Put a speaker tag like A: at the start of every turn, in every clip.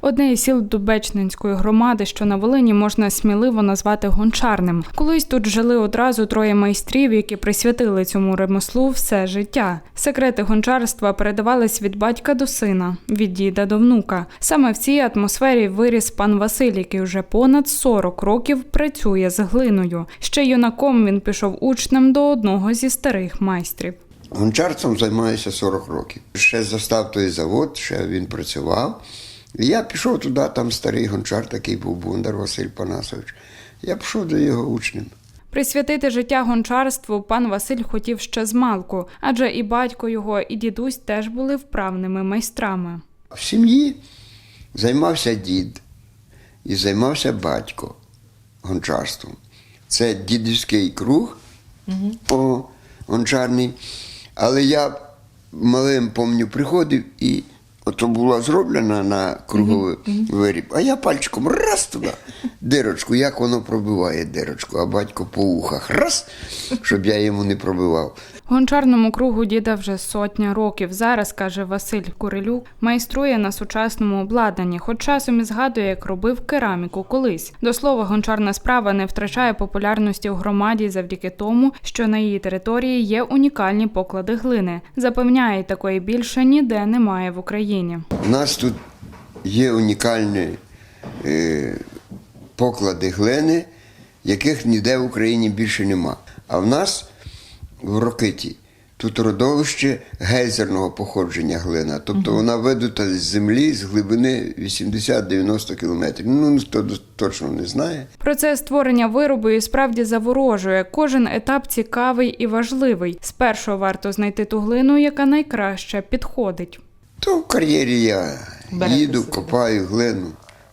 A: Одне із сіл Дубечнинської громади, що на Волині, можна сміливо назвати гончарним. Колись тут жили одразу троє майстрів, які присвятили цьому ремеслу все життя. Секрети гончарства передавались від батька до сина, від діда до внука. Саме в цій атмосфері виріс пан Василь, який вже понад 40 років працює з глиною. Ще юнаком він пішов учнем до одного зі старих майстрів.
B: Гончарством займаюся 40 років. Ще застав той завод, ще він працював. І я пішов туди, там старий гончар такий був Бондар Василь Панасович. Я пішов до його учнем.
A: Присвятити життя гончарству пан Василь хотів ще з малку, адже і батько його, і дідусь теж були вправними майстрами.
B: В сім'ї займався дід і займався батько гончарством. Це дідівський круг о, гончарний. Але я малим помню, приходив і ото була зроблена на круговий виріб, а я пальчиком раз туди, дирочку, як воно пробиває дирочку, а батько по ухах раз, щоб я йому не пробивав.
A: Гончарному кругу діда вже сотня років. Зараз, каже Василь Курилюк, майструє на сучасному обладнанні, хоч часом і згадує, як робив кераміку колись. До слова, гончарна справа не втрачає популярності у громаді завдяки тому, що на її території є унікальні поклади глини. Запевняє, такої більше ніде немає в Україні.
B: У нас тут є унікальні е, поклади глини, яких ніде в Україні більше нема. А в нас в Рокиті тут родовище гейзерного походження глина. Тобто вона видута з землі з глибини 80-90 кілометрів. Ну, ніхто точно не знає.
A: Процес створення виробу і справді заворожує. Кожен етап цікавий і важливий. Спершу варто знайти ту глину, яка найкраще підходить.
B: То в кар'єрі я
C: Берете
B: їду,
C: собі.
B: копаю глину,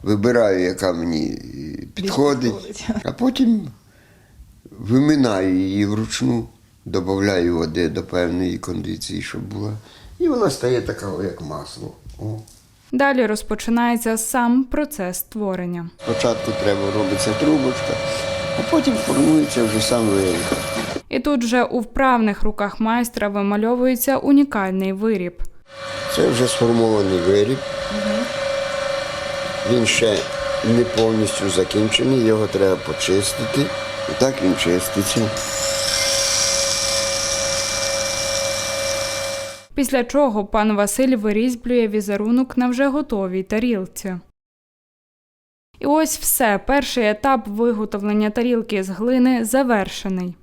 B: вибираю, яка мені е,
C: підходить,
B: а потім виминаю її вручну, додаю води до певної кондиції, щоб була. І вона стає така, як масло. О.
A: Далі розпочинається сам процес створення.
B: Спочатку треба робиться трубочка, а потім формується вже сам виріб.
A: І тут вже у вправних руках майстра вимальовується унікальний виріб.
B: Це вже сформований виріб. Він ще не повністю закінчений, його треба почистити. І так він чиститься.
A: Після чого пан Василь вирізблює візерунок на вже готовій тарілці. І ось все. Перший етап виготовлення тарілки з глини завершений.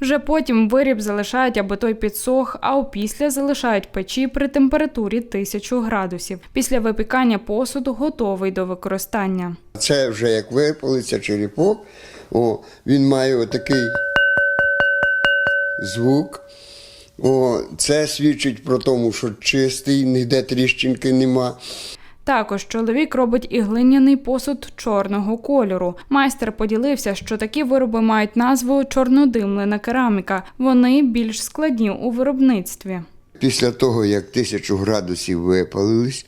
A: Вже потім виріб залишають, аби той підсох, а опісля залишають печі при температурі 1000 градусів. Після випікання посуд готовий до використання.
B: Це вже як випалиться черепок, о, він має отакий звук. О, це свідчить про тому, що чистий, ніде тріщинки нема.
A: Також чоловік робить і глиняний посуд чорного кольору. Майстер поділився, що такі вироби мають назву чорнодимлена кераміка. Вони більш складні у виробництві.
B: Після того, як тисячу градусів випалились,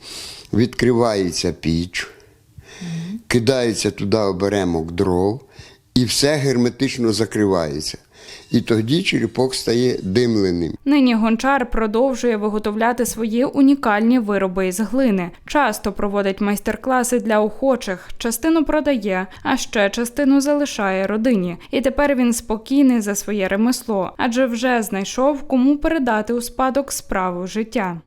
B: відкривається піч, кидається туди оберемок дров, і все герметично закривається. І тоді черепок стає димленим.
A: Нині гончар продовжує виготовляти свої унікальні вироби із глини. Часто проводить майстер-класи для охочих, частину продає, а ще частину залишає родині. І тепер він спокійний за своє ремесло, адже вже знайшов кому передати у спадок справу життя.